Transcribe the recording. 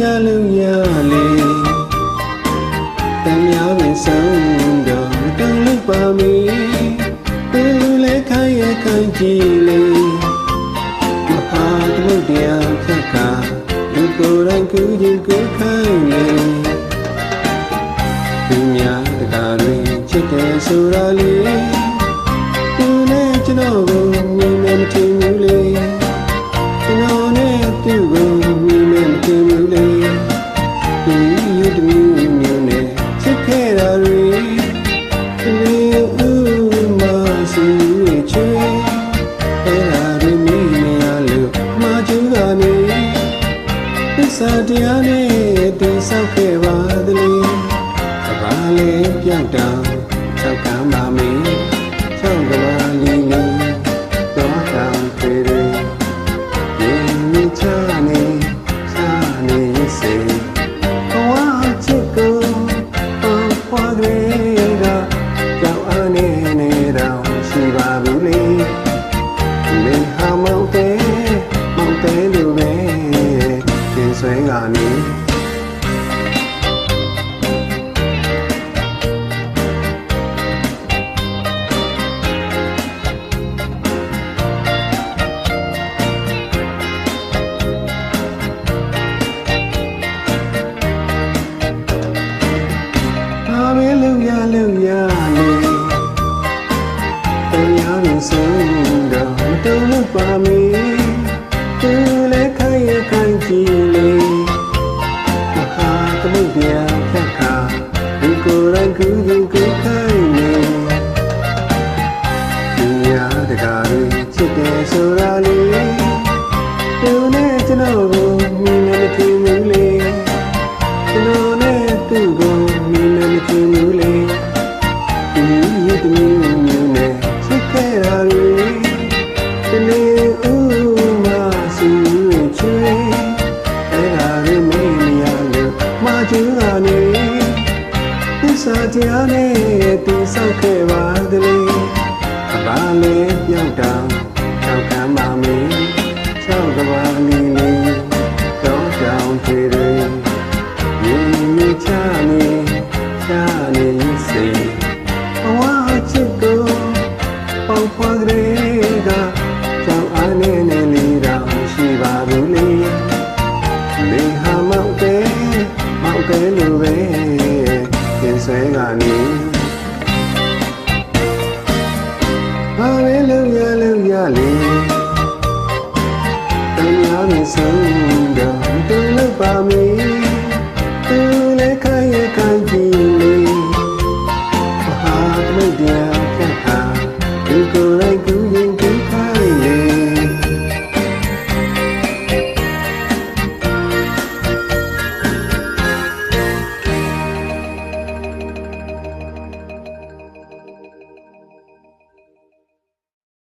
များလုံးရလေတန်များပင်ဆုံးတော့တောင်းလို့ပါမီသူလဲခိုင်းရခိုင်းကြည့်လေမဟာသမုတ်တရားခက်ကလူကိုယ်တိုင်ကူးခြင်းကိုခိုင်းလေသူများတကားတွင်ချစ်တယ်ဆိုတာလေ ဒီ ဘူးလေမင်းဟာမောင်တဲမောင်တဲလိုပဲသင်ဆွဲကနေ ကျွန်တော်ကိုမြင်နေမထင်ဘူးလေကျွန်တော်နဲ့သူ့ကိုမြင်နေမချင်ဘူးလေဒီရည်တမျိုးမျိုးနဲ့ချစ်ခဲ့တာတွေဒီနေ့ဦးမစီချွေအဲ့ဒါတွေမင်းမရလို့မကျူကနေသစ္စာတရားနဲ့တည်ဆောက်ခဲ့ပါသလေအပါလေးပြောက်တောင်ချောက်ကမ်းပါမင်း သင်ဆွဲကနေဘာပဲလုံရလုံရလေတရားမဆုံးတော့တူလို့ပါမီ